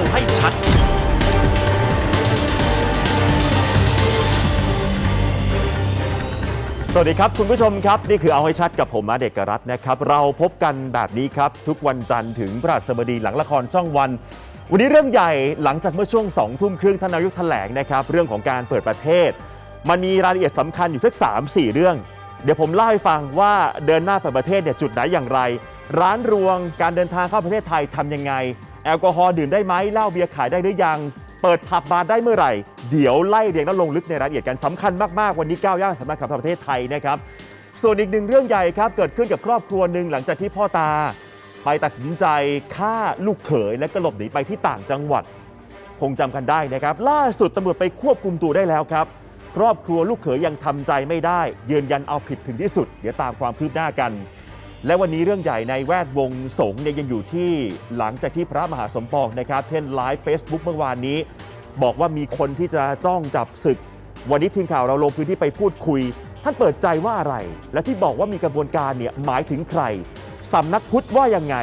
เอาให้ชัด สวัสดีครับ คุณผู้ชมครับ นี่คือเอาให้ชัดกับผมมาเด็กกรัตน์นะครับ เราพบกันแบบนี้ครับ ทุกวันจันทร์ถึงพฤหัสบดีหลังละครช่องวัน วันนี้เรื่องใหญ่หลังจากเมื่อช่วง2องทุ่มครึ่งท่านนายกแถลงนะครับเรื่องของการเปิดประเทศ มันมีรายละเอียดสำคัญอยู่สักสามสี่เรื่อง เดี๋ยวผมเล่าให้ฟังว่าเดินหน้าเปิดประเทศเนี่ยจุดไหนอย่างไร ร้านรวงการเดินทางเข้าประเทศไทยทำยังไง แอลกอฮอล์ดื่มได้ไหมเหล้าเบียร์ขายได้หรือยัง เปิดผับบาร์ได้เมื่อไหร่ เดี๋ยวไล่เรียงและลงลึกในรายละเอียดกันสำคัญมากๆ วันนี้ก้าวย่างสำคัญกับประเทศไทยนะครับ ส่วนอีกหนึ่งเรื่องใหญ่ครับ เกิดขึ้นกับครอบครัวหนึ่งหลังจากที่พ่อตา ไปตัดสินใจฆ่าลูกเขยและก็หลบหนีไปที่ต่างจังหวัด คงจำกันได้นะครับ ล่าสุดตำรวจไปควบคุมตัวได้แล้วครับ ครอบครัวลูกเขยยังทำใจไม่ได้ ยืนยันเอาผิดถึงที่สุด เดี๋ยวตามความคืบหน้ากัน และวันนี้เรื่องใหญ่ในแวดวงสงฆ์เนี่ยยังอยู่ที่หลังจากที่พระมหาสมปองนะครับเทนไลฟ์เฟซบุ๊กเมื่อวานนี้ บอกว่ามีคนที่จะจ้องจับศึก วันนี้ทีมข่าวเราลงพื้นที่ไปพูดคุย ท่านเปิดใจว่าอะไร และที่บอกว่ามีกระบวนการเนี่ยหมายถึงใครสำนักพุทธว่ายังไง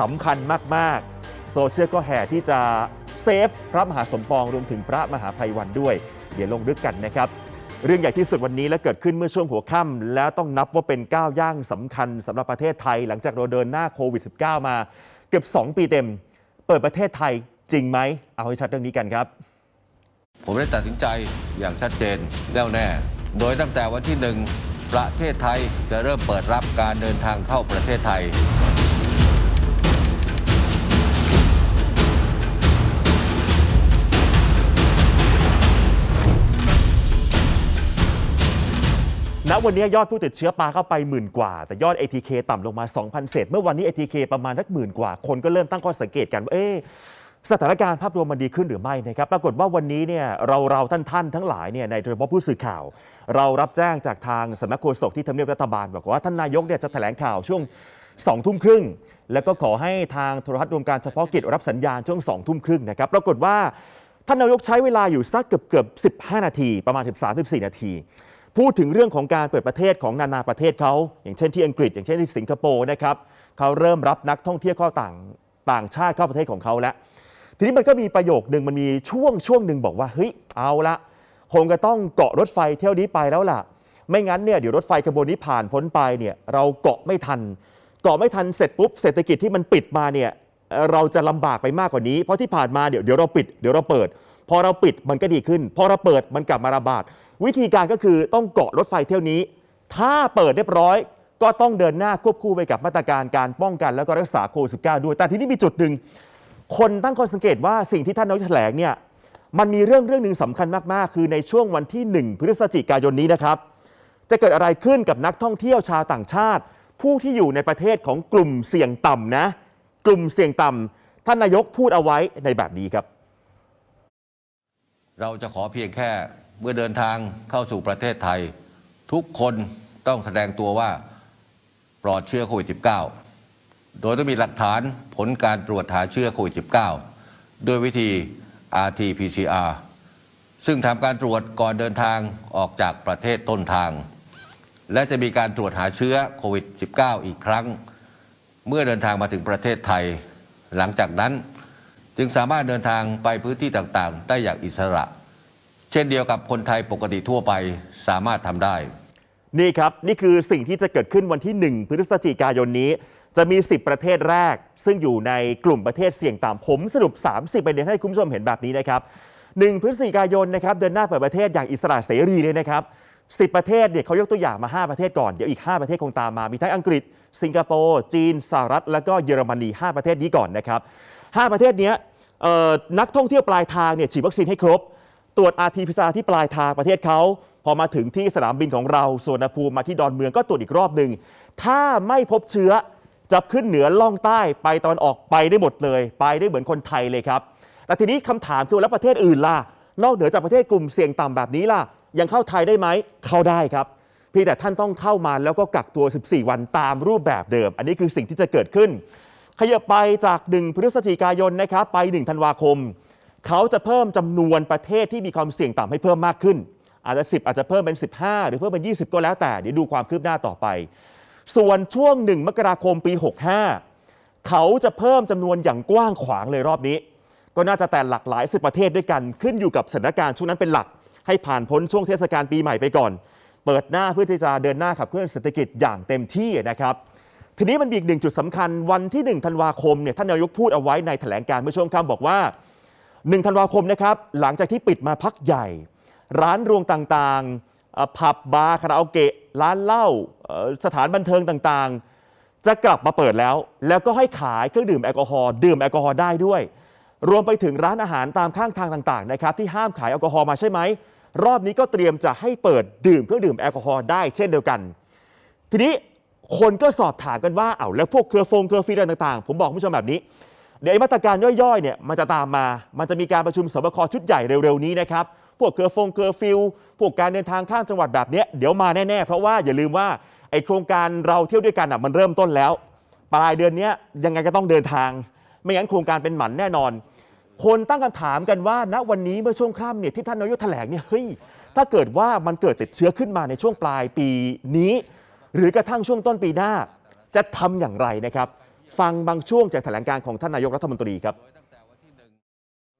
สำคัญมากๆ โซเชียลก็แห่ที่จะเซฟพระมหาสมปองรวมถึงพระมหาภัยวันด้วย เดี๋ยวลงลึกกันนะครับ เรื่องใหญ่ที่สุดวันนี้และเกิดขึ้นเมื่อช่วงหัวค่ำแล้วต้องนับว่าเป็นก้าวย่างสำคัญสำหรับประเทศไทย หลังจากเราเดินหน้าโควิด -19 มาเกือบ 2 ปีเต็ม เปิดประเทศไทยจริงไหม เอาให้ชัดเรื่องนี้กันครับ ผมได้ตัดสินใจอย่างชัดเจนแน่วแน่ โดยตั้งแต่วันที่หนึ่งประเทศไทยจะเริ่มเปิดรับการเดินทางเข้าประเทศไทย ณวันนี้ยอดผู้ติดเชื้อปลาเข้าไปหมื่นกว่า แต่ยอด ATK ต่ำลงมา 2,000 เศษ เมื่อวันนี้ ATK ประมาณนักหมื่นกว่า คนก็เริ่มตั้งข้อสังเกตกันว่าเอ๊สถานการณ์ภาพรวมมันดีขึ้นหรือไม่นะครับ ปรากฏว่าวันนี้เนี่ยเราเราท่านท่านทั้งหลายเนี่ยในโดยเฉพาะผู้สื่อข่าว เรารับแจ้งจากทางสำนักโฆษกที่ทำเนียบรัฐบาล บอกว่าท่านนายกเนี่ยจะแถลงข่าวช่วงสองทุ่มครึ่งแล้วก็ขอให้ทางโทรทัศน์รวมการเฉพาะกิจรับสัญญาณช่วงสองทุ่มครึ่งนะครับ ปรากฏว่าท่านนายกใช้เวลาอยู่สักเกือบเกือบ15 นาที ประมาณ13-14นาที พูดถึงเรื่องของการเปิดประเทศของนานาประเทศเขาอย่างเช่นที่อังกฤษ อย่างเช่นที่สิงคโปร์นะครับเขาเริ่มรับนักท่องเที่ยวเข้าต่างต่างชาติเข้าประเทศของเขาแล้ว ทีนี้มันก็มีประโยคหนึ่งมันมีช่วงช่วงหนึ่งบอกว่าเฮ้ยเอาละคงจะต้องเกาะรถไฟเที่ยวนี้ไปแล้วล่ะ ไม่งั้นเนี่ยเดี๋ยวรถไฟขบวนนี้ผ่านพ้นไปเนี่ยเราเกาะไม่ทัน เกาะไม่ทันเสร็จปุ๊บเศรษฐกิจที่มันปิดมาเนี่ยเอ่อเราจะลำบากไปมากกว่านี้ เพราะที่ผ่านมาเดี๋ยวเดี๋ยวเราปิดเดี๋ยวเราเปิด พอเราปิดมันก็ดีขึ้น พอเราเปิดมันกลับมาระบาด วิธีการก็คือต้องเกาะรถไฟเที่ยวนี้ ถ้าเปิดเรียบร้อย ก็ต้องเดินหน้าควบคู่ไปกับมาตรการการป้องกันแล้วก็รักษาโควิด19ด้วย แต่ทีนี้มีจุดหนึ่งคนตั้งข้อสังเกตว่าสิ่งที่ท่านนายกแถลงเนี่ยมันมีเรื่องเรื่องหนึ่งสำคัญมากๆ คือในช่วงวันที่ 1 พฤศจิกายนนี้นะครับ จะเกิดอะไรขึ้นกับนักท่องเที่ยวชาวต่างชาติ ผู้ที่อยู่ในประเทศของกลุ่มเสี่ยงต่ำนะ กลุ่มเสี่ยงต่ำท่านนายกพูดเอาไว้ในแบบนี้ครับ เราจะขอเพียงแค่ เมื่อเดินทางเข้าสู่ประเทศไทย ทุกคนต้องแสดงตัวว่าปลอดเชื้อโควิด -19 โดยต้องมีหลักฐานผลการตรวจหาเชื้อโควิด -19 ด้วยวิธี RT-PCR ซึ่งทำการตรวจก่อนเดินทางออกจากประเทศต้นทาง และจะมีการตรวจหาเชื้อโควิด -19 อีกครั้ง เมื่อเดินทางมาถึงประเทศไทย หลังจากนั้นจึงสามารถเดินทางไปพื้นที่ต่างๆ ได้อย่างอิสระ เช่นเดียวกับคนไทยปกติทั่วไปสามารถทำได้ นี่ครับ นี่คือสิ่งที่จะเกิดขึ้นวันที่ 1 พฤศจิกายนนี้ จะมี 10 ประเทศแรก ซึ่งอยู่ในกลุ่มประเทศเสี่ยงต่ำผมสรุป 30 ประเด็นให้คุณผู้ชมเห็นแบบนี้นะครับ 1 พฤศจิกายนนะครับเดินหน้าเปิดประเทศอย่างอิสระเสรีเลยนะครับ10 ประเทศเนี่ยเขายกตัวอย่างมา 5 ประเทศก่อน เดี๋ยวอีก 5 ประเทศคงตามมา มีทั้งอังกฤษ สิงคโปร์จีนสหรัฐ แล้วก็เยอรมนี 5 ประเทศนี้ก่อนนะครับ 5 ประเทศนี้นักท่องเที่ยวปลายทางเนี่ยฉีดวัคซีนให้ครบ ตรวจ RT-PCR ที่ปลายทางประเทศเขาพอมาถึงที่สนามบินของเราสวนภูมิมาที่ดอนเมืองก็ตรวจอีกรอบหนึ่งถ้าไม่พบเชื้อจะขึ้นเหนือล่องใต้ไปตอนออกไปได้หมดเลย ไปได้เหมือนคนไทยเลยครับแต่ทีนี้คำถามคือแล้วประเทศอื่นล่ะนอกเหนือจากประเทศกลุ่มเสี่ยงต่ำแบบนี้ล่ะ ยังเข้าไทยได้ไหมเข้าได้ครับเพียงแต่ท่านต้องเข้ามาแล้วก็กักตัว 14 วันตามรูปแบบเดิม อันนี้คือสิ่งที่จะเกิดขึ้น ขยับไปจาก 1 พฤศจิกายนนะครับไป 1 ธันวาคม เขาจะเพิ่มจำนวนประเทศที่มีความเสี่ยงต่ำให้เพิ่มมากขึ้น อาจจะ 10 อาจจะเพิ่มเป็น 15 หรือเพิ่มเป็น 20 ก็แล้วแต่เดี๋ยวดูความคืบหน้าต่อไป ส่วนช่วง 1 มกราคมปี 65 เขาจะเพิ่มจำนวนอย่างกว้างขวางเลยรอบนี้ ก็น่าจะแต่หลากหลายสิบประเทศด้วยกันขึ้นอยู่กับสถานการณ์ช่วงนั้นเป็นหลัก ให้ผ่านพ้นช่วงเทศกาลปีใหม่ไปก่อน เปิดหน้าเพื่อที่จะเดินหน้าขับเคลื่อนเศรษฐกิจอย่างเต็มที่นะครับทีนี้มันมีอีกหนึ่งจุดสำคัญวันที่1ธันวาคมเนี่ยท่านนายกพูดเอาไว้ในแถลงการเมื่อช่วงค่ำบอกว่า 1ธันวาคมนะครับหลังจากที่ปิดมาพักใหญ่ ร้านรวงต่างๆ ผับบาร์คาราโอเกะร้านเหล้าสถานบันเทิงต่างๆ จะกลับมาเปิดแล้ว แล้วก็ให้ขายเครื่องดื่มแอลกอฮอล์ดื่มแอลกอฮอล์ได้ด้วย รวมไปถึงร้านอาหารตามข้างทางต่างๆนะครับที่ห้ามขายแอลกอฮอล์มาใช่ไหมรอบนี้ก็เตรียมจะให้เปิดดื่มเครื่องดื่มแอลกอฮอล์ได้เช่นเดียวกัน ทีนี้คนก็สอบถามกันว่าเอาแล้วพวกเครือฟงเครือฟีอะไรต่างๆ ผมบอกคุณผู้ชมแบบนี้ เดี๋ยวไอ้มาตรการย่อยๆเนี่ยมันจะตามมา มันจะมีการประชุมสบคชุดใหญ่เร็วๆนี้นะครับ พวกเครือฟงเครือฟิลพวกการเดินทางข้ามจังหวัดแบบเนี้ยเดี๋ยวมาแน่ๆ เพราะว่าอย่าลืมว่าไอ้โครงการเราเที่ยวด้วยกันอะมันเริ่มต้นแล้ว ปลายเดือนเนี้ยยังไงก็ต้องเดินทาง ไม่งั้นโครงการเป็นหมันแน่นอน คนตั้งคำถามกันว่าณวันนี้เมื่อช่วงค่ำเนี่ยที่ท่านนายกแถลงเนี่ยเฮ้ยถ้าเกิดว่ามันเกิดติดเชื้อขึ้นมาในช่วงปลายปีนี้ หรือกระทั่งช่วงต้นปีหน้าจะทำอย่างไรนะครับ ฟังบางช่วงจากแถลงการของท่านนายกรัฐมนตรีครับ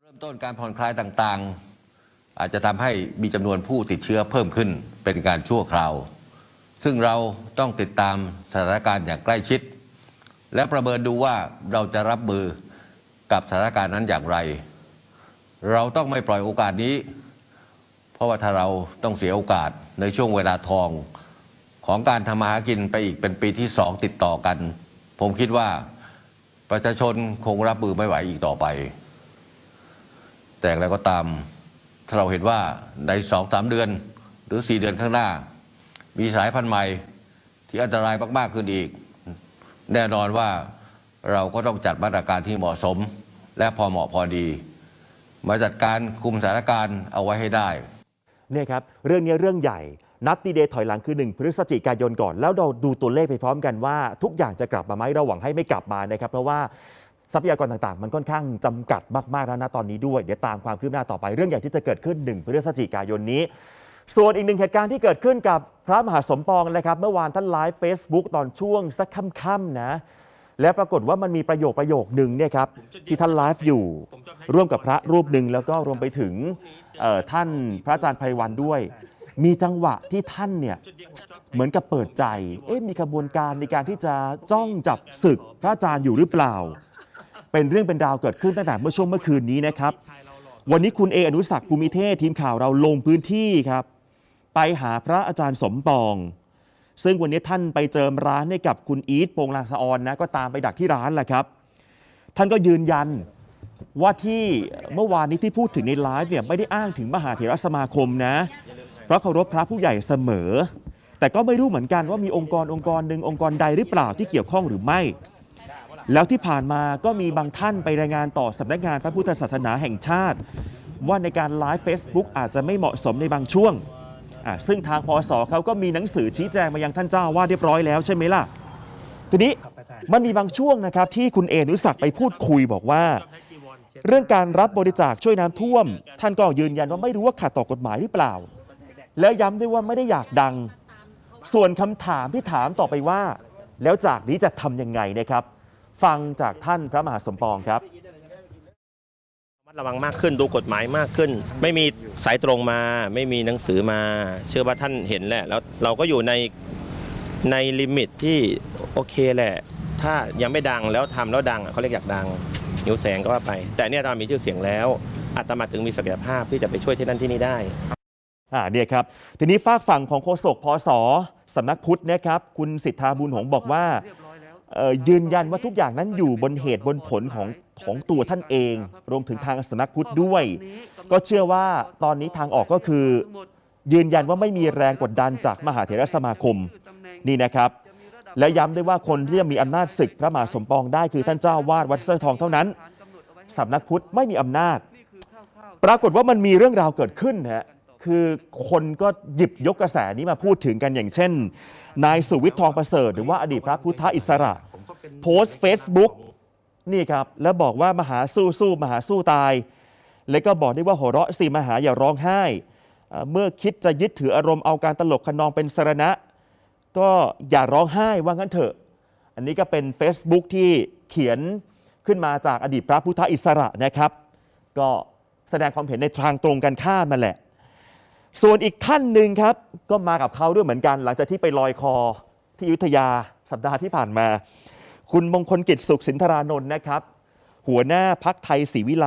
เริ่มต้นการผ่อนคลายต่างๆ อาจจะทำให้มีจำนวนผู้ติดเชื้อเพิ่มขึ้นเป็นการชั่วคราว ซึ่งเราต้องติดตามสถานการณ์อย่างใกล้ชิด และประเมินดูว่าเราจะรับมือกับสถานการณ์นั้นอย่างไร เราต้องไม่ปล่อยโอกาสนี้ เพราะว่าถ้าเราต้องเสียโอกาสในช่วงเวลาทองของการทำมาหากินไปอีกเป็นปีที่สองติดต่อกัน ผมคิดว่าประชาชนคงรับมือไม่ไหวอีกต่อไป แต่อย่างไรก็ตาม ถ้าเราเห็นว่าในสองสามเดือน หรือสี่เดือนข้างหน้า มีสายพันธุ์ใหม่ที่อันตรายมาก ๆ ขึ้นอีก แน่นอนว่าเราก็ต้องจัดมาตรการที่เหมาะสม และพอเหมาะพอดี มาจัดการคุมสถานการณ์เอาไว้ให้ได้เนี่ยครับเรื่องนี้เรื่องใหญ่ นับดีเดย์ถอยหลังคือ 1 พฤศจิกายนก่อน แล้วเราดูตัวเลขไปพร้อมกันว่า ทุกอย่างจะกลับมาไหมเราหวังให้ไม่กลับมานะครับ เพราะว่าทรัพยากรต่างๆ มันค่อนข้างจำกัดมากๆแล้วนะตอนนี้ด้วย เดี๋ยวตามความคืบหน้าต่อไปเรื่องใหญ่ที่จะเกิดขึ้น 1 พฤศจิกายนนี้ ส่วนอีกหนึ่งเหตุการณ์ที่เกิดขึ้นกับพระมหาสมปองนะครับ เมื่อวานท่านไลฟ์ Facebook ตอนช่วงสักค่ำๆนะและปรากฏว่ามันมีประโยคประโยคหนึ่งเนี่ยครับที่ท่านไลฟ์อยู่ร่วมกับพระรูปหนึ่งแล้วก็รวมไปถึงเอ่อท่านพระอาจารย์ไพรวันด้วย มีจังหวะที่ท่านเนี่ยเหมือนกับเปิดใจ เอ๊ะมีขบวนการในการที่จะจ้องจับศึกพระอาจารย์อยู่หรือเปล่า เป็นเรื่องเป็นราวเกิดขึ้นตั้งแต่เมื่อช่วงเมื่อคืนนี้นะครับ วันนี้คุณเออนุสักภูมิเทศทีมข่าวเราลงพื้นที่ครับ ไปหาพระอาจารย์สมปอง ซึ่งวันนี้ท่านไปเจิมร้านให้กับคุณอีทโปงลางสะออนนะก็ตามไปดักที่ร้านแหละครับ ท่านก็ยืนยันว่าที่เมื่อวานนี้ที่พูดถึงในไลฟ์เนี่ยไม่ได้อ้างถึงมหาเถรสมาคมนะ เพราะเคารพพระผู้ใหญ่เสมอ แต่ก็ไม่รู้เหมือนกันว่ามีองค์กรองค์กรหนึ่งองค์กรใดหรือเปล่าที่เกี่ยวข้องหรือไม่ แล้วที่ผ่านมาก็มีบางท่านไปรายงานต่อสำนักงานพระพุทธศาสนาแห่งชาติ ว่าในการไลฟ์ Facebook อาจจะไม่เหมาะสมในบางช่วงซึ่งทางพอสเขาก็มีหนังสือชี้แจงมายังท่านเจ้าอาวาเรียบร้อยแล้วใช่ไหมล่ะทีนี้มันมีบางช่วงนะครับที่คุณเอนุสักไปพูดคุยบอกว่า เรื่องการรับบริจาคช่วยน้ำท่วม ท่านก็ยืนยันว่าไม่รู้ว่าขัดต่อกฎหมายหรือเปล่า แล้วย้ำด้วยว่าไม่ได้อยากดัง ส่วนคำถามที่ถามต่อไปว่า แล้วจากนี้จะทำยังไงนะครับ ฟังจากท่านพระมหาสมปองครับระมัดระวังมากขึ้นดูกฎหมายมากขึ้น ไม่มีสายตรงมา ไม่มีหนังสือมา เชื่อว่าท่านเห็นแหละ แล้วเราก็อยู่ในในลิมิตที่โอเคแหละ ถ้ายังไม่ดังแล้วทำแล้วดังเขาเรียกอยากดังหิวแสงก็ว่าไป แต่เนี่ยตมามีชื่อเสียงแล้วอาตมาถึงมีศักยภาพที่จะไปช่วยที่นั่นที่นี่ได้ อ่าเนี่ยครับทีนี้ฝากฝั่งของโฆษกพศสำนักพุทธนะครับคุณสิทธาบุญหงส์บอกว่ายืนยันว่าทุกอย่างนั้นอยู่บนเหตุบนผลของของตัวท่านเอง รวมถึงทางสำนักพุทธด้วย ก็เชื่อว่าตอนนี้ทางออกก็คือ ยืนยันว่าไม่มีแรงกดดันจากมหาเถรสมาคมนี่นะครับ และย้ำด้วยว่าคนที่จะมีอำนาจศึกพระมหาสมปองได้คือท่านเจ้าวาดวัดเสื้อทองเท่านั้นสำนักพุทธไม่มีอำนาจ ปรากฏว่ามันมีเรื่องราวเกิดขึ้นฮะ คือคนก็หยิบยกกระแสนี้มาพูดถึงกันอย่างเช่น นายสุวิทย์ทองประเสริฐหรือว่าอดีตพระพุทธอิสระ โพสต์ Facebook นี่ครับ แล้วบอกว่ามหาสู้สู้มหาสู้ตาย แล้วก็บอกด้วยว่าหัวเราะสิมหาอย่าร้องไห้ เมื่อคิดจะยึดถืออารมณ์เอาการตลกขนองเป็นสรณะ ก็อย่าร้องไห้ว่างั้นเถอะ อันนี้ก็เป็น Facebook ที่เขียนขึ้นมาจากอดีตพระพุทธอิสระนะครับ ก็แสดงความเห็นในทางตรงกันข้ามนั่นแหละ ส่วนอีกท่านหนึ่งครับก็มากับเขาด้วยเหมือนกัน หลังจากที่ไปลอยคอที่อยุธยาสัปดาห์ที่ผ่านมา คุณมงคลกิจสุขสินธารานนท์นะครับ หัวหน้าพักไทยศรีวิไล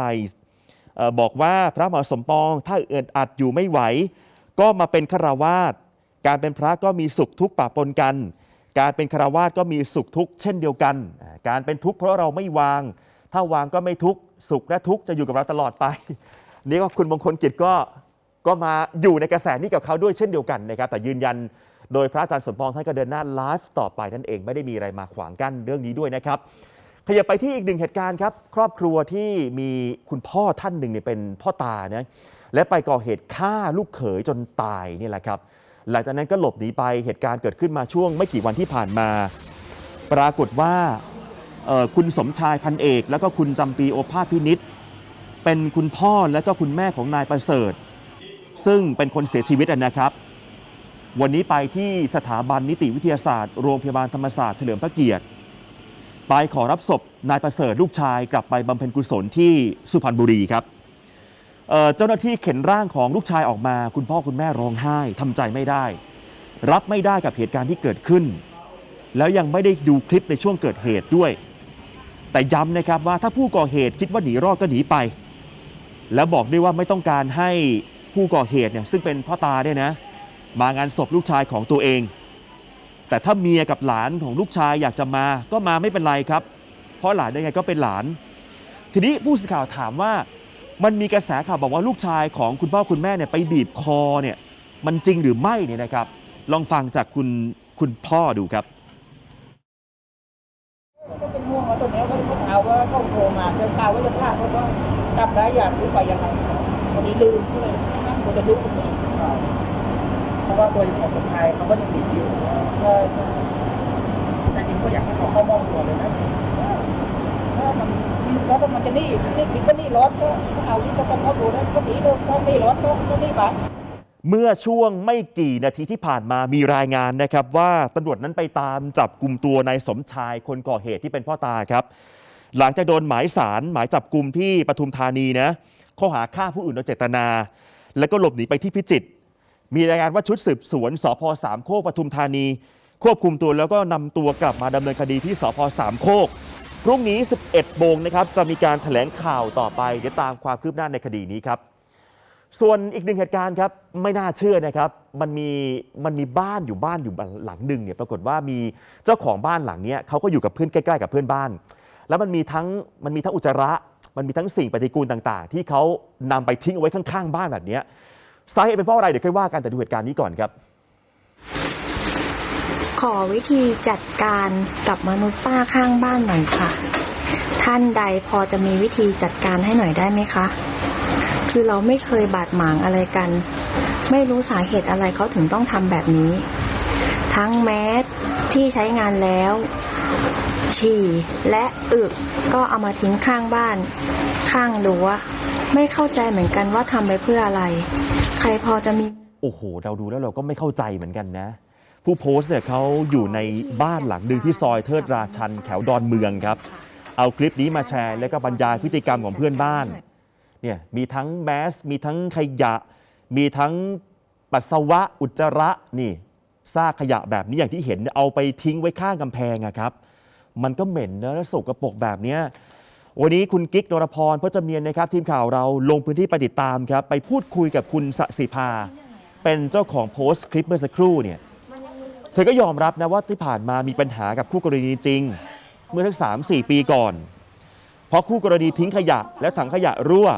บอกว่าพระมหาสมปองถ้าเอิดอัดอยู่ไม่ไหว ก็มาเป็นฆราวาสการเป็นพระก็มีสุขทุกข์ปะปนกัน การเป็นฆราวาสก็มีสุขทุกข์เช่นเดียวกัน การเป็นทุกข์เพราะเราไม่วาง ถ้าวางก็ไม่ทุกข์สุขและทุกข์จะอยู่กับเราตลอดไป นี่ก็คุณมงคลกิจก็ ก็มาอยู่ในกระแสนี้กับเขาด้วยเช่นเดียวกันนะครับ แต่ยืนยันโดยพระอาจารย์สมปองท่านก็เดินหน้าไลฟ์ต่อไปนั่นเองไม่ได้มีอะไรมาขวางกั้นเรื่องนี้ด้วยนะครับขยับไปที่อีกหนึ่งเหตุการณ์ครับ ครอบครัวที่มีคุณพ่อท่านหนึ่งเนี่ยเป็นพ่อตานะและไปก่อเหตุฆ่าลูกเขยจนตายนี่แหละครับหลังจากนั้นก็หลบหนีไปเหตุการณ์เกิดขึ้นมาช่วงไม่กี่วันที่ผ่านมา ปรากฏว่าคุณสมชายพันเอก แล้วก็คุณจำปีโอภาสพินิษเป็นคุณพ่อและก็คุณแม่ของนายประเสริฐ ซึ่งเป็นคนเสียชีวิตนะครับ วันนี้ไปที่สถาบันนิติวิทยาศาสตร์ โรงพยาบาลธรรมศาสตร์เฉลิมพระเกียรติ ไปขอรับศพนายประเสริฐลูกชายกลับไปบำเพ็ญกุศลที่สุพรรณบุรีครับเเจ้าหน้าที่เข็นร่างของลูกชายออกมา คุณพ่อคุณแม่ร้องไห้ทำใจไม่ได้ รับไม่ได้กับเหตุการณ์ที่เกิดขึ้น แล้วยังไม่ได้ดูคลิปในช่วงเกิดเหตุด้วย แต่ย้ำนะครับว่าถ้าผู้ก่อเหตุคิดว่าหนีรอดก็หนีไป แล้วบอกด้วยว่าไม่ต้องการให้ ผู้ก่อเหตุเนี่ยซึ่งเป็นพ่อตาเนี่ยนะมางานศพลูกชายของตัวเอง แต่ถ้าเมียกับหลานของลูกชายอยากจะมาก็มาไม่เป็นไรครับ เพราะหลานยังไงก็เป็นหลาน ทีนี้ผู้สื่อข่าวถามว่ามันมีกระแสข่าวบอกว่าลูกชายของคุณพ่อคุณแม่เนี่ยไปบีบคอเนี่ยมันจริงหรือไม่เนี่ยนะครับ ลองฟังจากคุณคุณพ่อดูครับก็เป็นห่วงว่าตรงนี้ว่าเมื่อเช้าว่าเขาโทรมาเจ้าข่าวว่าจะพลาดเขาก็กลับได้อย่างหรือไปยังไงวันนี้ลืมเลย คนจะลุกตรงนี้เพราะว่าตัวของคนชายเขาก็ยังติดอยู่ใช่แต่จริงก็อยากให้เขาเข้ามอบตัวเลยนะถ้ามันแล้วก็มันจะหนี่นี่คิดว่าหนี่รถก็เอาที่ก็ต้องเขาดูแล้วก็หนีเลยต้องหนี่รถต้องต้องหนี่ไปเมื่อช่วงไม่กี่นาทีที่ผ่านมามีรายงานนะครับ ว่าตำรวจนั้นไปตามจับกลุ่มตัวนายสมชายคนก่อเหตุที่เป็นพ่อตาครับ หลังจากโดนหมายสารหมายจับกลุ่มที่ปทุมธานีนะข้อหาฆ่าผู้อื่นโดยเจตนา แล้วก็หลบหนีไปที่พิจิตรมีรายงานว่าชุดสืบสวนสพสามโคกปทุมธานี ควบคุมตัวแล้วก็นำตัวกลับมาดำเนินคดีที่สพสามโคกพรุ่งนี้ 11โมงนะครับจะมีการแถลงข่าวต่อไปเดี๋ยวตามความคืบหน้าในคดีนี้ครับ ส่วนอีกหนึ่งเหตุการณ์ครับไม่น่าเชื่อนะครับมันมีมันมีบ้านอยู่บ้านอยู่หลังหนึ่งเนี่ยปรากฏว่ามีเจ้าของบ้านหลังเนี้ยเขาก็อยู่กับเพื่อนใกล้ ๆ กับเพื่อนบ้าน แล้วมันมีทั้งมันมีทั้งอุจจาระ มันมีทั้งสิ่งปฏิกูลต่างๆ ที่เขานำไปทิ้งเอาไว้ข้างๆ บ้านแบบเนี้ยสาเหตุเป็นเพราะอะไรเดี๋ยวค่อยว่ากันแต่ดูเหตุการณ์นี้ก่อนครับ ขอวิธีจัดการกับมนุษย์ป้าข้างบ้านหน่อยค่ะ ท่านใดพอจะมีวิธีจัดการให้หน่อยได้ไหมคะ คือเราไม่เคยบาดหมางอะไรกัน ไม่รู้สาเหตุอะไรเขาถึงต้องทำแบบนี้ ทั้งแมสที่ใช้งานแล้ว ฉี่และอึก็เอามาทิ้งข้างบ้าน ข้างรั้วไม่เข้าใจเหมือนกันว่าทำไปเพื่ออะไร ใครพอจะมี โอ้โห เราดูแล้วเราก็ไม่เข้าใจเหมือนกันนะ ผู้โพสต์เนี่ยเขาอยู่ในบ้านหลังหนึ่งที่ซอยเทิดราชันแถวดอนเมืองครับ เอาคลิปนี้มาแชร์แล้วก็บรรยายพฤติกรรมของเพื่อนบ้านเนี่ยมีทั้งแมส มีทั้งขยะ มีทั้งปัสสาวะอุจจาระนี่ซากขยะแบบนี้อย่างที่เห็นเอาไปทิ้งไว้ข้างกำแพงอะครับ มันก็เหม็นนะแล้วสกปรกแบบเนี้ยวันนี้คุณกิ๊กนรพรพจเนียนนะครับ ทีมข่าวเราลงพื้นที่ไปติดตามครับ ไปพูดคุยกับคุณสสิภา เป็นเจ้าของโพสต์คลิปเมื่อสักครู่เนี่ยเธอก็ยอมรับนะว่าที่ผ่านมามีปัญหากับคู่กรณีจริง เมื่อทั้งสามสี่ปีก่อน เพราะคู่กรณีทิ้งขยะ แล้วถังขยะรั่ว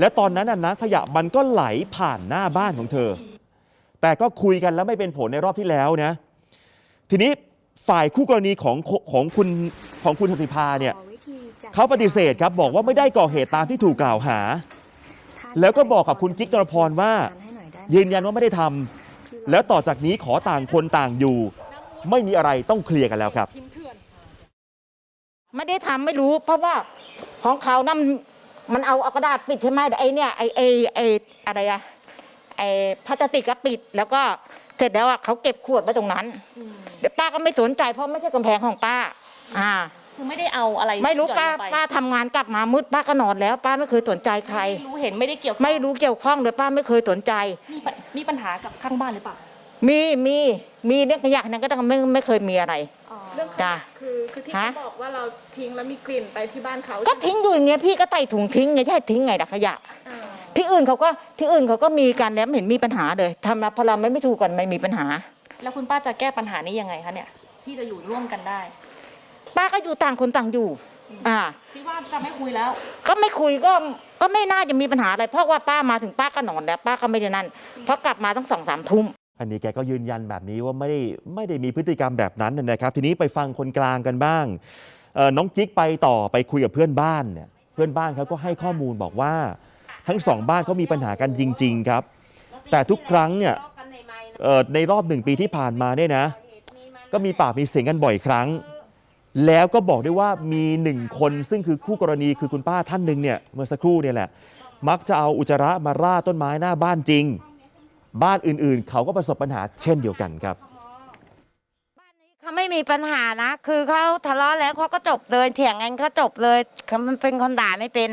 และตอนนั้นน่ะน้ำขยะมันก็ไหลผ่านหน้าบ้านของเธอ แต่ก็คุยกันแล้วไม่เป็นผลในรอบที่แล้วนะ ทีนี้ ฝ่ายคู่กรณีของของคุณของคุณสติภาเนี่ยเขาปฏิเสธครับบอกว่าไม่ได้ก่อเหตุตามที่ถูกกล่าวหา แล้วก็บอกกับคุณกิ๊กนรพรว่า ยืนยันว่าไม่ได้ทำแล้วต่อจากนี้ขอต่างคนต่างอยู่ ไม่มีอะไรต้องเคลียร์กันแล้วครับ ไม่ได้ทำไม่รู้ เพราะว่าของเขานั่นมันมันเอาเอากระดาษปิดใช่ไหมแต่ไอเนี่ยไอไอไออะไรอะไอพลาสติกก็ปิดแล้วก็เสร็จแล้วอะเขาเก็บขวดไว้ตรงนั้นเดี๋ยว ป้าก็ไม่สนใจ เพราะไม่ใช่กำแพงของป้า อ่า คือไม่ได้เอาอะไรไม่รู้หย่อนป้าลงไปป้าทำงานกลับมามืดป้าก็นอนแล้ว ป้าไม่เคยสนใจใคร ไม่รู้เห็นไม่ได้เกี่ยวข้องไม่รู้เกี่ยวข้องเลยป้าไม่เคยสนใจ มีปัญมีปัญหากับข้างบ้านหรือเปล่ามีมีมีเรื่องขยะนั้นก็ต้องไม่ไม่เคยมีอะไร เรื่องขจ้ะยะคือคือที่ฮะ เขาบอกว่าเราทิ้งแล้วมีกลิ่นไปที่บ้านเขาก็ทิ้งอยู่อย่างเงี้ยพี่ก็ใส่ถุงทิ้งไงจะให้ทิ้งไงล่ะขยะ อ่าที่อื่นเขาก็ที่อื่นเขาก็มีกันแล้วไม่เห็นมีปัญหาเลยทำแล้วพอเราไม่ไม่ถูกกันไม่มีปัญหา แล้วคุณป้าจะแก้ปัญหานี้ยังไงคะเนี่ย ที่จะอยู่ร่วมกันได้ ป้าก็อยู่ต่างคนต่างอยู่ อ่า คิดว่าจะไม่คุยแล้ว ก็ไม่คุยก็ก็ไม่น่าจะมีปัญหาอะไร เพราะว่าป้ามาถึงป้าก็นอนแล้ว ป้าก็ไม่ได้นั่นเพราะกลับมาต้องสองสามทุ่มอันนี้แกก็ยืนยันแบบนี้ว่าไม่ได้ไม่ได้มีพฤติกรรมแบบนั้นนะครับ ทีนี้ไปฟังคนกลางกันบ้างเอ่อน้องกิ๊กไปต่อไปคุยกับเพื่อนบ้านเนี่ยเพื่อนบ้านเขาก็ให้ข้อมูลบอกว่า ทั้งสองบ้านเขามีปัญหากันจริง ๆ ครับ แต่ทุกครั้งเนี่ยเอ่อ ในรอบหนึ่งปีที่ผ่านมาเนี่ยนะ ก็มีปากมีเสียงกันบ่อยครั้ง แล้วก็บอกด้วยว่ามีหนึ่งคนซึ่งคือคู่กรณีคือคุณป้าท่านหนึ่งเนี่ยเมื่อสักครู่เนี่ยแหละ มักจะเอาอุจจาระมาราดต้นไม้หน้าบ้านจริง บ้านอื่นๆ เขาก็ประสบปัญหาเช่นเดียวกันครับเขาไม่มีปัญหานะ คือเขาทะเลาะแล้วเขาก็จบเลยเถียงกันเขาจบเลยเขามันเป็นคนด่าไม่เป็น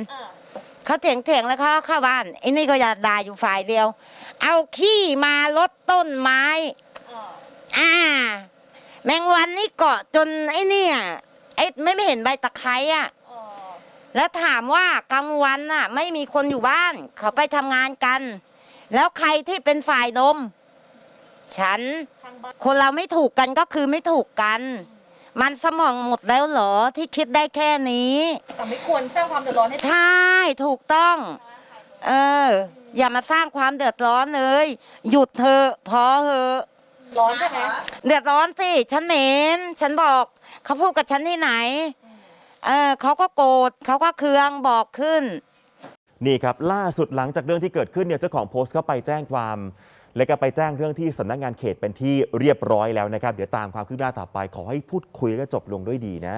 เขาเถียงเถียงแล้วเขาก็เข้าบ้านไอ้นี่ก็อยากด่าอยู่ฝ่ายเดียว เอาขี้มาลดต้นไม้อ่า แมงวันนี่เกาะจนไอ้เนี่ยไอ้ไม่ไม่เห็นใบตะไคร้อะแล้วถามว่ากลางวันน่ะ ไม่มีคนอยู่บ้าน เขาไปทำงานกัน แล้วใครที่เป็นฝ่ายดมฉัน คนเราไม่ถูกกันก็คือไม่ถูกกัน มันสมองหมดแล้วเหรอที่คิดได้แค่นี้ แต่ไม่ควรสร้างความเดือดร้อนให้ใช่ถูกต้อง เออ อย่ามาสร้างความเดือดร้อนเลย หยุดเถอะพอเถอะร้อนใช่ไหมเดือดร้อนสิฉันเหม็นฉันบอกเขาพูดกับฉันที่ไหน เออเขาก็โกรธเขาก็เคืองบอกขึ้น นี่ครับ ล่าสุดหลังจากเรื่องที่เกิดขึ้นเนี่ยเจ้าของโพสต์ก็ไปแจ้งความ และก็ไปแจ้งเรื่องที่สำนักงานเขตเป็นที่เรียบร้อยแล้วนะครับเดี๋ยวตามความคืบหน้าต่อไป ขอให้พูดคุยและจบลงด้วยดีนะ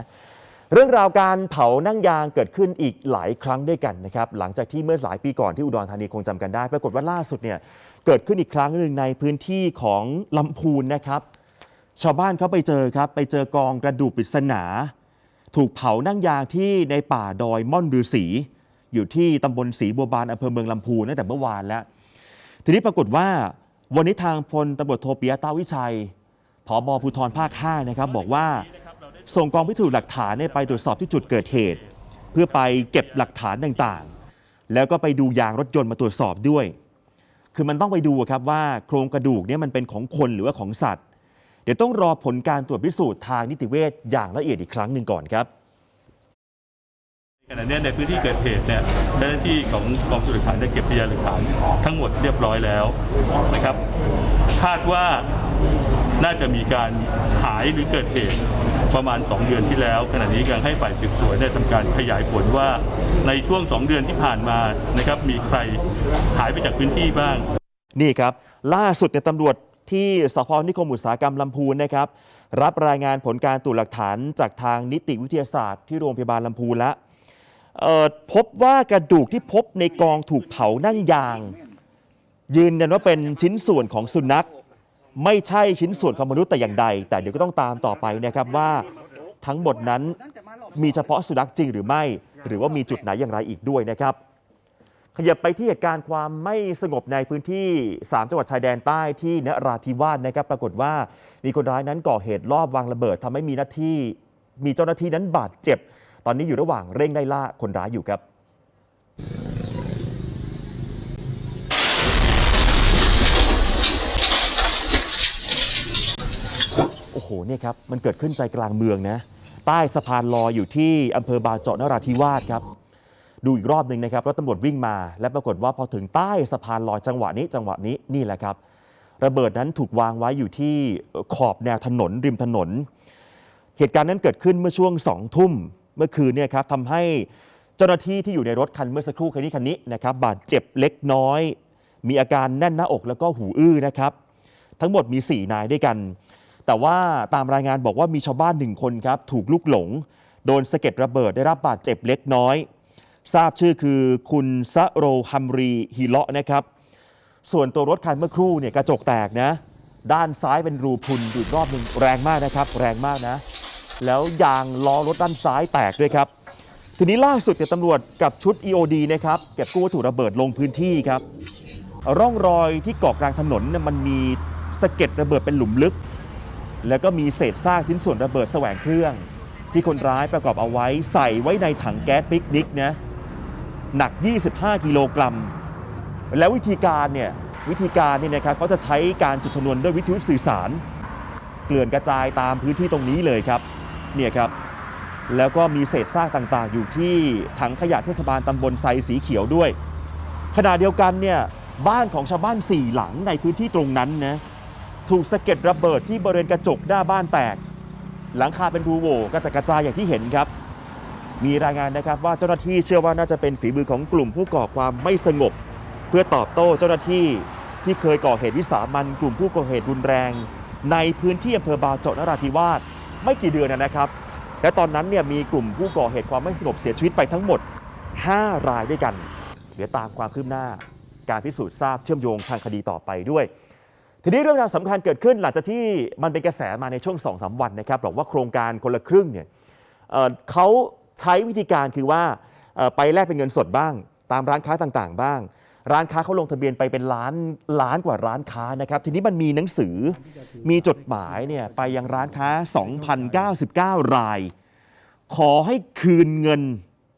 เรื่องราวการเผานั่งยางเกิดขึ้นอีกหลายครั้งด้วยกันนะครับหลังจากที่เมื่อหลายปีก่อนที่อุดรธานีคงจำกันได้ ปรากฏว่าล่าสุดเนี่ยเกิดขึ้นอีกครั้งหนึ่งในพื้นที่ของลำพูนนะครับ ชาวบ้านเขาไปเจอครับไปเจอกองกระดูกปริศนา ถูกเผานั่งยางที่ในป่าดอยม่อนฤาษีอยู่ที่ตำบลศรีบัวบานอำเภอเมืองลำพูนตั้งแต่เมื่อวานแล้ว ทีนี้ปรากฏว่า วันนี้ทางพลตำรวจโทปิยะตาวิชัยผอบภูธรภาค5นะครับบอกว่าส่งกองพิสูจน์หลักฐานไปตรวจสอบที่จุดเกิดเหตุ เพื่อไปเก็บหลักฐานต่างๆ แล้วก็ไปดูยางรถยนต์มาตรวจสอบด้วย คือมันต้องไปดูครับว่าโครงกระดูกเนี่ยมันเป็นของคนหรือว่าของสัตว์ เดี๋ยวต้องรอผลการตรวจพิสูจน์ทางนิติเวชอย่างละเอียดอีกครั้งหนึ่งก่อนครับ ขณะนี้ในพื้นที่เกิดเหตุเนี่ยเจ้าหน้าที่ของกองพิสูจน์หลักฐานได้เก็บพยานหลักฐานทั้งหมดเรียบร้อยแล้วนะครับ คาดว่าน่าจะมีการหายหรือเกิดเหตุประมาณ 2 เดือนที่แล้ว ขณะนี้กำลังให้ฝ่ายสืบสวนได้ทำการขยายผลว่าในช่วง 2 เดือนที่ผ่านมานะครับมีใครหายไปจากพื้นที่บ้าง นี่ครับ ล่าสุดเนี่ยตำรวจที่สพนิคมอุตสาหกรรมลำพูนนะครับ รับรายงานผลการตรวจหลักฐานจากทางนิติวิทยาศาสตร์ที่โรงพยาบาลลำพูนแล้ว พบว่ากระดูกที่พบในกองถูกเผานั่งยาง ยืนยันว่าเป็นชิ้นส่วนของสุนัข ไม่ใช่ชิ้นส่วนของมนุษย์แต่อย่างใด แต่เดี๋ยวก็ต้องตามต่อไปนะครับว่าทั้งหมดนั้นมีเฉพาะสุนัขจริงหรือไม่ หรือว่ามีจุดไหนอย่างไรอีกด้วยนะครับ ขยับไปที่เหตุการณ์ความไม่สงบในพื้นที่ 3 จังหวัดชายแดนใต้ที่นราธิวาสนะครับ ปรากฏว่ามีคนร้ายนั้นก่อเหตุลอบวางระเบิดทำให้มีหน้าที่มีเจ้าหน้าที่นั้นบาดเจ็บ ตอนนี้อยู่ระหว่างเร่งไล่ล่าคนร้ายอยู่ครับโอ้โหเนี่ยครับมันเกิดขึ้นใจกลางเมืองนะ ใต้สะพานลอยอยู่ที่อำเภอบาเจาะนราธิวาสครับ ดูอีกรอบหนึ่งนะครับรถตำรวจวิ่งมา และปรากฏว่าพอถึงใต้สะพานลอยจังหวะนี้จังหวะนี้นี่แหละครับ ระเบิดนั้นถูกวางไว้อยู่ที่ขอบแนวถนนริมถนน เหตุการณ์นั้นเกิดขึ้นเมื่อช่วงสองทุ่ม เมื่อคืนเนี่ยครับทำให้เจ้าหน้าที่ที่อยู่ในรถคันเมื่อสักครู่คันนี้คันนี้นะครับบาดเจ็บเล็กน้อย มีอาการแน่นหน้าอกแล้วก็หูอื้อนะครับ ทั้งหมดมี 4 นายด้วยกัน แต่ว่าตามรายงานบอกว่ามีชาวบ้านหนึ่งคนครับถูกลุกหลง โดนสะเก็ดระเบิดได้รับบาดเจ็บเล็กน้อย ทราบชื่อคือคุณซะโรฮัมรีฮิเลาะนะครับ ส่วนตัวรถคันเมื่อครู่เนี่ยกระจกแตกนะ ด้านซ้ายเป็นรูพุนดูอีกรอบหนึ่งแรงมากนะครับ แรงมากนะ แล้วยางล้อรถด้านซ้ายแตกด้วยครับ ทีนี้ล่าสุดเนี่ยตำรวจกับชุด EOD นะครับเก็บกู้วัตถุระเบิดลงพื้นที่ครับ ร่องรอยที่เกาะกลางถนนเนี่ยมันมีสะเก็ดระเบิดเป็นหลุมลึก แล้วก็มีเศษซากชิ้นส่วนระเบิดแสวงเครื่อง ที่คนร้ายประกอบเอาไว้ใส่ไว้ในถังแก๊สปิกนิกนะหนัก 25 กิโลกรัม แล้ววิธีการเนี่ยวิธีการเนี่ยนะครับเขาจะใช้การจุดชนวนด้วยวิทยุสื่อสาร เกลื่อนกระจายตามพื้นที่ตรงนี้เลยครับ เนี่ยครับแล้วก็มีเศษซากต่างๆ อยู่ที่ถังขยะเทศบาลตำบลไซสีเขียวด้วย ขณะเดียวกันเนี่ยบ้านของชาวบ้านสี่หลังในพื้นที่ตรงนั้นนะถูกสะเก็ดระเบิดที่บริเวณกระจกหน้าบ้านแตก หลังคาเป็นรูโหว่กระจัดกระจายอย่างที่เห็นครับ มีรายงานนะครับว่าเจ้าหน้าที่เชื่อว่าน่าจะเป็นฝีมือของกลุ่มผู้ก่อความไม่สงบ เพื่อตอบโต้เจ้าหน้าที่ที่เคยก่อเหตุวิสามันกลุ่มผู้ก่อเหตุรุนแรง ในพื้นที่อำเภอบาเจาะนราธิวาส ไม่กี่เดือนนะครับ และตอนนั้นเนี่ยมีกลุ่มผู้ก่อเหตุความไม่สงบเสียชีวิตไปทั้งหมด 5 รายด้วยกัน เดี๋ยวตามความคืบหน้า การพิสูจน์ทราบเชื่อมโยงทางคดีต่อไปด้วย ทีนี้เรื่องราวสำคัญเกิดขึ้นหลังจากที่มันเป็นกระแสมาในช่วง2อสวันนะครับบอกว่าโครงการคนละครึ่งเนี่ยเเขาใช้วิธีการคือว่าไปแลกเป็นเงินสดบ้าง ตามร้านค้าต่างๆ บ้าง ร้านค้าเขาลงทะเบียนไปเป็นล้านล้านกว่าร้านค้านะครับ ทีนี้มันมีหนังสือมีจดหมายเนี่ยไปยังร้านค้า 2,099 ราย ขอให้คืนเงิน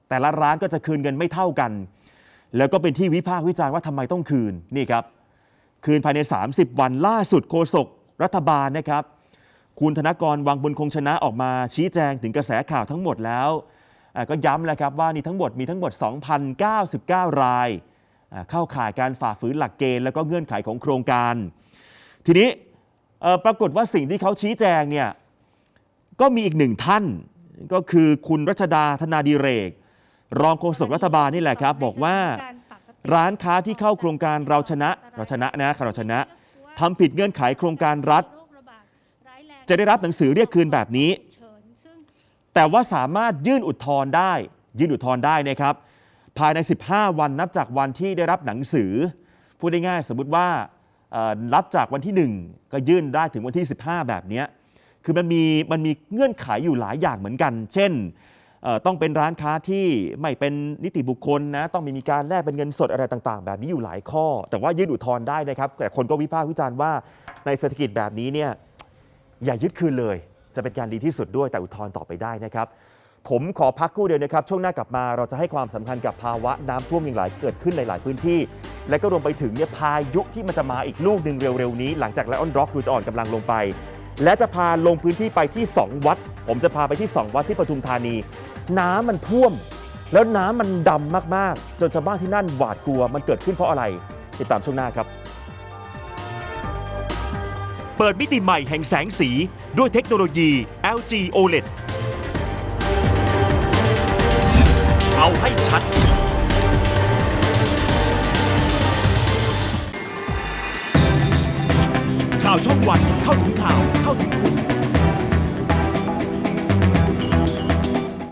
แต่ละร้านก็จะคืนเงินไม่เท่ากัน แล้วก็เป็นที่วิพากษ์วิจารณ์ว่าทำไมต้องคืนนี่ครับ คืนภายใน 30 วันล่าสุดโฆษกรัฐบาลนะครับ คุณธนกรวังบุญคงชนะออกมาชี้แจงถึงกระแสข่าวทั้งหมดแล้วก็ย้ำแล้วครับว่านี่ทั้งหมดมีทั้งหมด 2,099 รายอ่า เข้าข่ายการฝ่าฝืนหลักเกณฑ์แล้วก็เงื่อนไขของโครงการ ทีนี้ปรากฏว่าสิ่งที่เขาชี้แจงเนี่ยก็มีอีกหนึ่งท่าน ก็คือคุณรัชดาธนาดีเรก รองโฆษกรัฐบาลนี่แหละครับ บอกว่าร้านค้าที่เข้าโครงการเราชนะเราชนะนะเราชนะทำผิดเงื่อนไขโครงการรัฐ จะได้รับหนังสือเรียกคืนแบบนี้ แต่ว่าสามารถยื่นอุทธรณ์ได้ ยื่นอุทธรณ์ได้นะครับ ภายใน 15 วันนับจากวันที่ได้รับหนังสือ พูดได้ง่ายสมมุติว่ารับจากวันที่ 1 ก็ยื่นได้ถึงวันที่ 15 แบบนี้คือมันมีมันมีเงื่อนไขอยู่หลายอย่างเหมือนกัน เช่นต้องเป็นร้านค้าที่ไม่เป็นนิติบุคคลนะต้องมีมีการแลกเป็นเงินสดอะไรต่าง ๆ แบบนี้อยู่หลายข้อ แต่ว่ายื่นอุทธรณ์ได้นะครับ แต่คนก็วิพากษ์วิจารณ์ว่าในเศรษฐกิจแบบนี้เนี่ยอย่ายึดคืนเลย จะเป็นการดีที่สุดด้วยแต่อุทธรณ์ต่อไปได้นะครับ ผมขอพักคู่เดียวนะครับ ช่วงหน้ากลับมาเราจะให้ความสำคัญกับภาวะน้ำท่วมอย่างหลายเกิดขึ้นในหลายพื้นที่ และก็รวมไปถึงเนี่ยพายุที่มันจะมาอีกลูกหนึ่งเร็วๆนี้ หลังจากไลออนร็อกดูจะอ่อนกำลังลงไป และจะพาลงพื้นที่ไปที่ 2 วัด ผมจะพาไปที่ 2 วัดที่ปทุมธานี น้ำมันท่วม แล้วน้ำมันดำมากๆ จนชาวบ้านที่นั่นหวาดกลัวมันเกิดขึ้นเพราะอะไรติดตามช่วงหน้าครับเปิดมิติใหม่แห่งแสงสีด้วยเทคโนโลยี LG OLED เอาให้ชัด ข่าวช่องวันเข้าถึงข่าวเข้าถึงคุณ